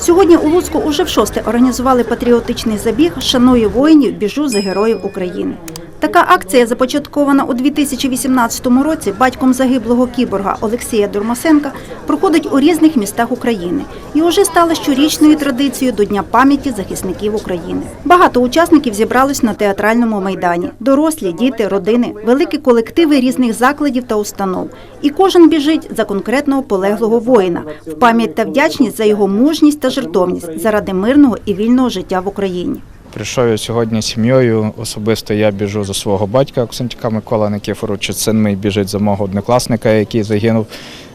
Сьогодні у Луцьку уже в шосте організували патріотичний забіг «Шаную воїнів, біжу за героїв України. Така акція, започаткована у 2018 році батьком загиблого кіборга Олексія Дурмасенка, проходить у різних містах України і уже стала щорічною традицією до Дня пам'яті захисників України. Багато учасників зібрались на театральному майдані: дорослі, діти, родини, великі колективи різних закладів та установ. І кожен біжить за конкретного полеглого воїна в пам'ять та вдячність за його мужність та жертовність заради мирного і вільного життя в Україні. Прийшов я сьогодні з сім'єю. Особисто я біжу за свого батька Оксантіка Микола Никифоровича. Син мій біжить за мого однокласника, який загинув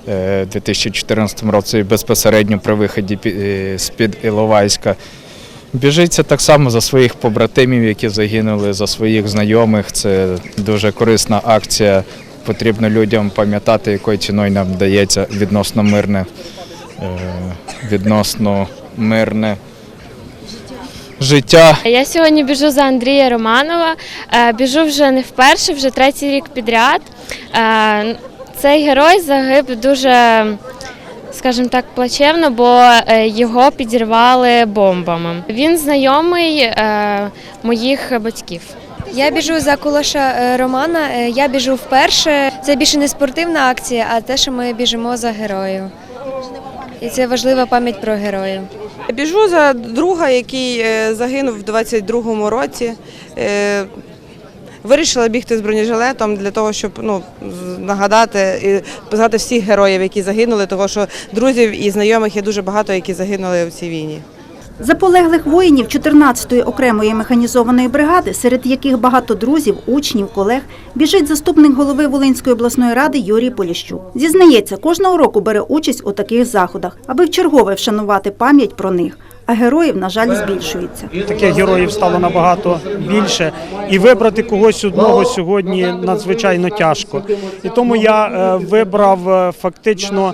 е, у 2014 році безпосередньо при виході е, з-під Іловайська. Біжиться так само за своїх побратимів, які загинули, за своїх знайомих. Це дуже корисна акція. Потрібно людям пам'ятати, якою ціною нам дається відносно мирне, е, відносно мирне життя. Я сьогодні біжу за Андрія Романова. Е, Біжу вже не вперше, вже третій рік підряд. Е, Цей герой загиб дуже, скажімо так, плачевно, бо е, його підірвали бомбами. Він знайомий моїх батьків. Я біжу за Кулаша Романа. Я біжу вперше. Це більше не спортивна акція, а те, що ми біжимо за героїв. І це важлива пам'ять про героїв. Біжу за друга, який е, загинув в 22-му році. Е, Вирішила бігти з бронежилетом для того, щоб ну, нагадати і познати всіх героїв, які загинули, тому що друзів і знайомих є дуже багато, які загинули в цій війні. За полеглих воїнів 14-ї окремої механізованої бригади, серед яких багато друзів, учнів, колег, біжить заступник голови Волинської обласної ради Юрій Поліщук. Зізнається, кожного року бере участь у таких заходах, аби вчергове вшанувати пам'ять про них. А героїв, на жаль, збільшується. Таких героїв стало набагато більше, і вибрати когось одного сьогодні надзвичайно тяжко. І тому я е, вибрав е, фактично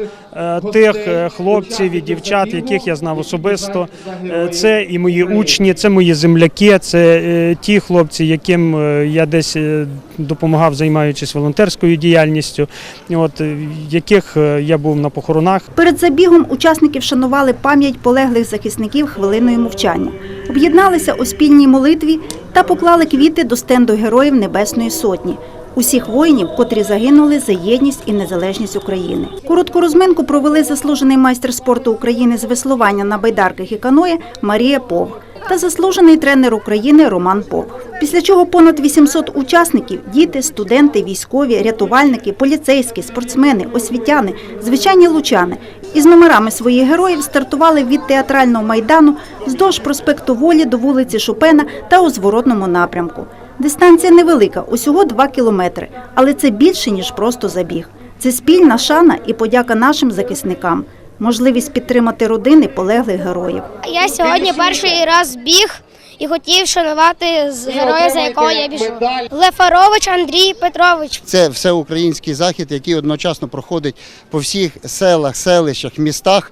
тих е, хлопців і дівчат, яких я знав особисто. Е, Це і мої учні, це мої земляки, це е, ті хлопці, яким е, я десь е, допомагав, займаючись волонтерською діяльністю, от е, яких е, я був на похоронах. Перед забігом учасники вшанували пам'ять полеглих захисників хвилиною мовчання, об'єдналися у спільній молитві та поклали квіти до стенду героїв Небесної Сотні. Усіх воїнів, котрі загинули за єдність і незалежність України. Коротку розминку провели заслужений майстер спорту України з веслування на байдарках і каное Марія Повг та заслужений тренер України Роман Повг. Після чого понад 800 учасників – діти, студенти, військові, рятувальники, поліцейські, спортсмени, освітяни, звичайні лучани із номерами своїх героїв стартували від театрального майдану вздовж проспекту Волі до вулиці Шопена та у зворотному напрямку. Дистанція невелика, усього 2 кілометри, але це більше, ніж просто забіг. Це спільна шана і подяка нашим захисникам, можливість підтримати родини полеглих героїв. Я сьогодні перший раз біг і хотів шанувати з героя, за якого я біжу. Лефарович Андрій Петрович. Це всеукраїнський захід, який одночасно проходить по всіх селах, селищах, містах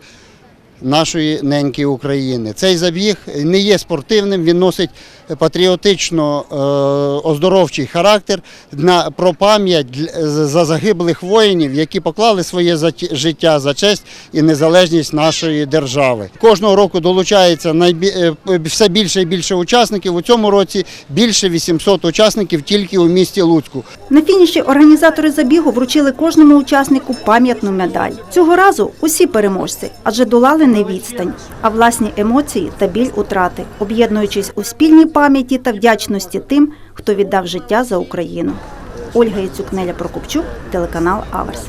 нашої неньки України. Цей забіг не є спортивним, він носить патріотично е, оздоровчий характер на про пам'ять за загиблих воїнів, які поклали своє життя за честь і незалежність нашої держави. Кожного року долучається е, все більше і більше учасників. У цьому році більше 800 учасників тільки у місті Луцьку. На фініші організатори забігу вручили кожному учаснику пам'ятну медаль. Цього разу усі переможці, адже долали не відстань, а власні емоції та біль утрати, об'єднуючись у спільній пам'яті та вдячності тим, хто віддав життя за Україну. Ольга Яцюк, Неля Прокопчук, телеканал Аверс.